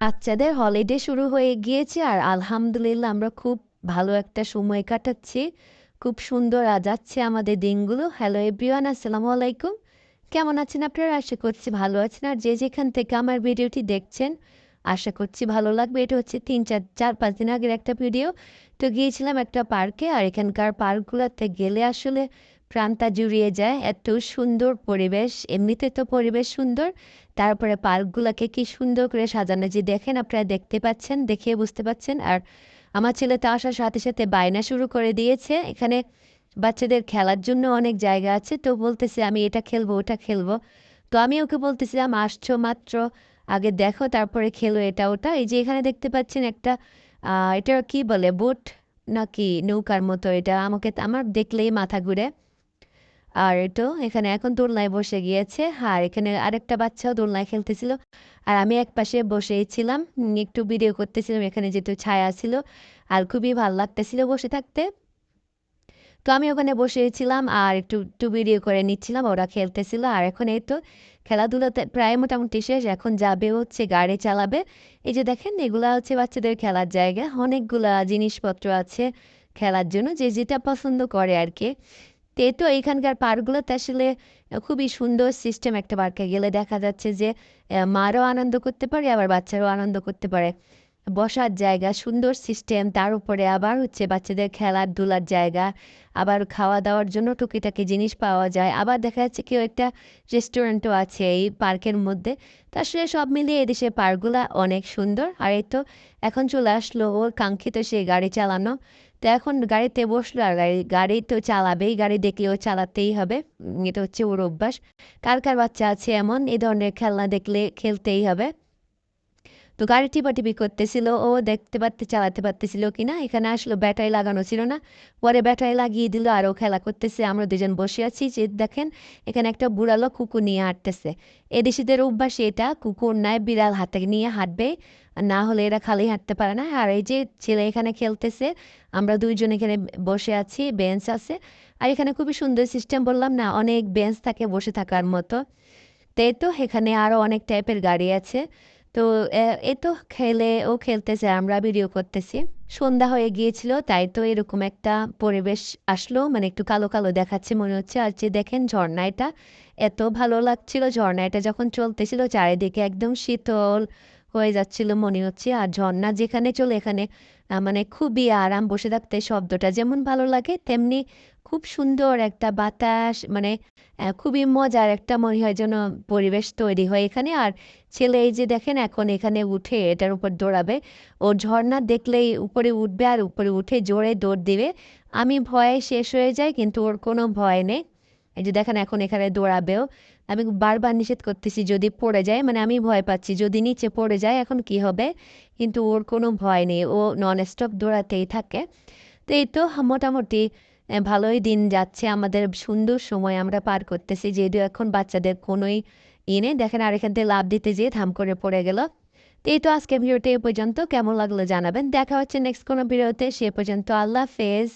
বাচ্চাদের হলিডে শুরু হয়ে গিয়েছে আর আলহামদুলিল্লাহ আমরা খুব ভালো একটা সময় কাটাচ্ছি। খুব সুন্দর আ যাচ্ছে আমাদের দিনগুলো। হ্যালো এভরিওয়ান আসসালামু আলাইকুম। কেমন আছেন আপনারা? আশা করছি ভালো আছেন। আর যে যেখান থেকে আমার ভিডিওটি দেখছেন, আশা করছি ভালো লাগবে। এটা হচ্ছে ৩ ৪ ৪-৫ দিন আগের একটা ভিডিও। তো গিয়েছিলাম একটা পার্কে আর এখানকার পার্কগুলোতে গেলে আসলে প্রাণটা জুড়িয়ে যায়। এত সুন্দর পরিবেশ। এমনিতে তো পরিবেশ সুন্দর। তারপরে পার্কগুলোকে কি সুন্দর করে সাজানো যে দেখেন আপনারা দেখতে পাচ্ছেন, দেখে বুঝতে পাচ্ছেন। আর আমার ছেলে তো আসার সাথে, সাথে বায়না শুরু করে দিয়েছে। এখানে বাচ্চাদের খেলার জন্য অনেক জায়গা আছে। তো বলতেছে আমি এটা খেলব, ওটা খেলব। তো আমি ওকে বলতেছিলাম আসছো মাত্র আগে দেখো তারপরে খেলো এটা ওটা। এই যে এখানে দেখতে পাচ্ছেন একটা এটা কি বলে বোট নাকি নৌকার মতো এটা আমাকে আমার দেখলেই মাথা ঘুরে। আর এটো এখানে এখন দোলনায় বসে গিয়েছে। আর এখানে আরেকটা বাচ্চাও দোলনায় খেলতেছিল। আর আমি একপাশে বসেই ছিলাম। একটু ভিডিও করতেছিলাম এখানে যেহেতু ছায়া ছিল। আর খুবই ভালো লাগতেছিল বসে থাকতে। তো আমি ওখানে বসেছিলাম আর একটু, একটু ভিডিও করে নিচ্ছিলাম। ওরা খেলতেছিল। আর এখন এই তো খেলাধুলাতে প্রায় মোটামুটি শেষ। এখন যাবে হচ্ছে গাড়ি চালাবে। এই যে দেখেন এগুলা হচ্ছে বাচ্চাদের খেলার জায়গা। অনেকগুলা জিনিসপত্র আছে খেলার জন্য যে যেটা পছন্দ করে আরকি। তো এই তো এখানকার পার্কগুলোতে আসলে খুবই সুন্দর সিস্টেম একটা পার্কে গেলে দেখা যাচ্ছে যে মারাও আনন্দ করতে পারে আবার বাচ্চারাও আনন্দ করতে পারে। বসার জায়গা, সুন্দর সিস্টেম তার উপরে আবার হচ্ছে বাচ্চাদের খেলার খেলাধুলার জায়গা। আবার খাওয়া-দাওয়ার জন্য টুকিটাকি জিনিস পাওয়া যায়। আবার দেখা যাচ্ছে কেউ একটা রেস্টুরেন্টও আছে এই পার্কের মধ্যে। তো আসলে সব মিলিয়ে এদেশের পার্কগুলা অনেক সুন্দর। আর এই তো এখন চলে আসলো ওর কাঙ্ক্ষিত সেই গাড়ি চালানো। তো এখন গাড়িতে বসল আর গাড়ি, গাড়ি তো চালাবেই। গাড়ি দেখলেও চালাতেই হবে। এটা হচ্ছে ওর অভ্যাস। কার, কার বাচ্চা আছে এমন এ ধরনের খেলনা দেখলে খেলতেই হবে। তো গাড়ি টিপাটিপি করতেছিল। ও দেখতে পারতে, চালাতে পারতেছিল কিনা। এখানে আসলো ব্যাটারি লাগানো ছিল না। পরে ব্যাটারি লাগিয়ে দিল আর ও খেলা করতেছে। আমরা দুজন বসে আছি, যে দেখেন, এখানে একটা বুড়ালো কুকুর নিয়ে হাঁটতেছে। এদেশীদের অভ্যাস এটা, কুকুর নাই, বিড়াল হাতে নিয়ে হাঁটবে। না হলে এরা খালি হাঁটতে পারে না। আর এই যে ছেলে এখানে খেলতেছে। আমরা দুইজন এখানে বসে আছি। বেঞ্চ আছে। আর এখানে খুবই সুন্দর সিস্টেম বললাম না, অনেক বেঞ্চ থাকে, বসে থাকার মতো। তাই তো, এখানে আরও অনেক টাইপের গাড়ি আছে। তো এই তো খেলে ও খেলতেছে আমরা ভিডিও করতেছি। সন্ধ্যা হয়ে গিয়েছিল তাই তো এরকম একটা পরিবেশ আসলো। মানে একটু কালো, কালো দেখাচ্ছে মনে হচ্ছে। আর যে দেখেন ঝর্ণা এটা এত ভালো লাগছিল ঝর্ণা এটা যখন চলতেছিল চারিদিকে একদম শীতল হয়ে যাচ্ছিল মনে হচ্ছে। আর ঝর্ণা যেখানে চলে এখানে মানে খুবই আরাম বসে থাকতে শব্দটা যেমন ভালো লাগে তেমনি খুব সুন্দর একটা বাতাস মানে খুবই মজার একটা মনে হয় যেন পরিবেশ তৈরি হয় এখানে। আর ছেলে এই যে দেখেন, এখন এখানে উঠে এটার উপর দৌড়াবে। ও ঝর্ণা দেখলেই উপরে উঠবে আর উপরে উঠে জোরে দৌড় দিবে। আমি ভয়ে শেষ হয়ে যাই, কিন্তু ওর কোনো ভয় নেই। এই যে দেখেন, এখন এখানে দৌড়াবেও। আমি বারবার নিষেধ করতেছি যদি পড়ে যায় মানে আমি ভয় পাচ্ছি, যদি নিচে পড়ে যায় এখন কি হবে? কিন্তু ওর কোনো ভয় নেই। ও ননস্টপ দৌড়াতেই থাকে। তো এই তো মোটামুটি ভালোই দিন যাচ্ছে আমাদের সুন্দর সময় আমরা পার করতেছি। যেহেতু এখন বাচ্চাদের কোনোই এনে। দেখেন আর এখান থেকে লাভ দিতে যেয়ে ধাম করে পড়ে গেল। তো এই তো আজকের ভিডিওটি এ পর্যন্ত। কেমন লাগল জানাবেন। দেখা হচ্ছে নেক্সট কোনো ভিডিওতে। সে পর্যন্ত আল্লাহ হাফেজ।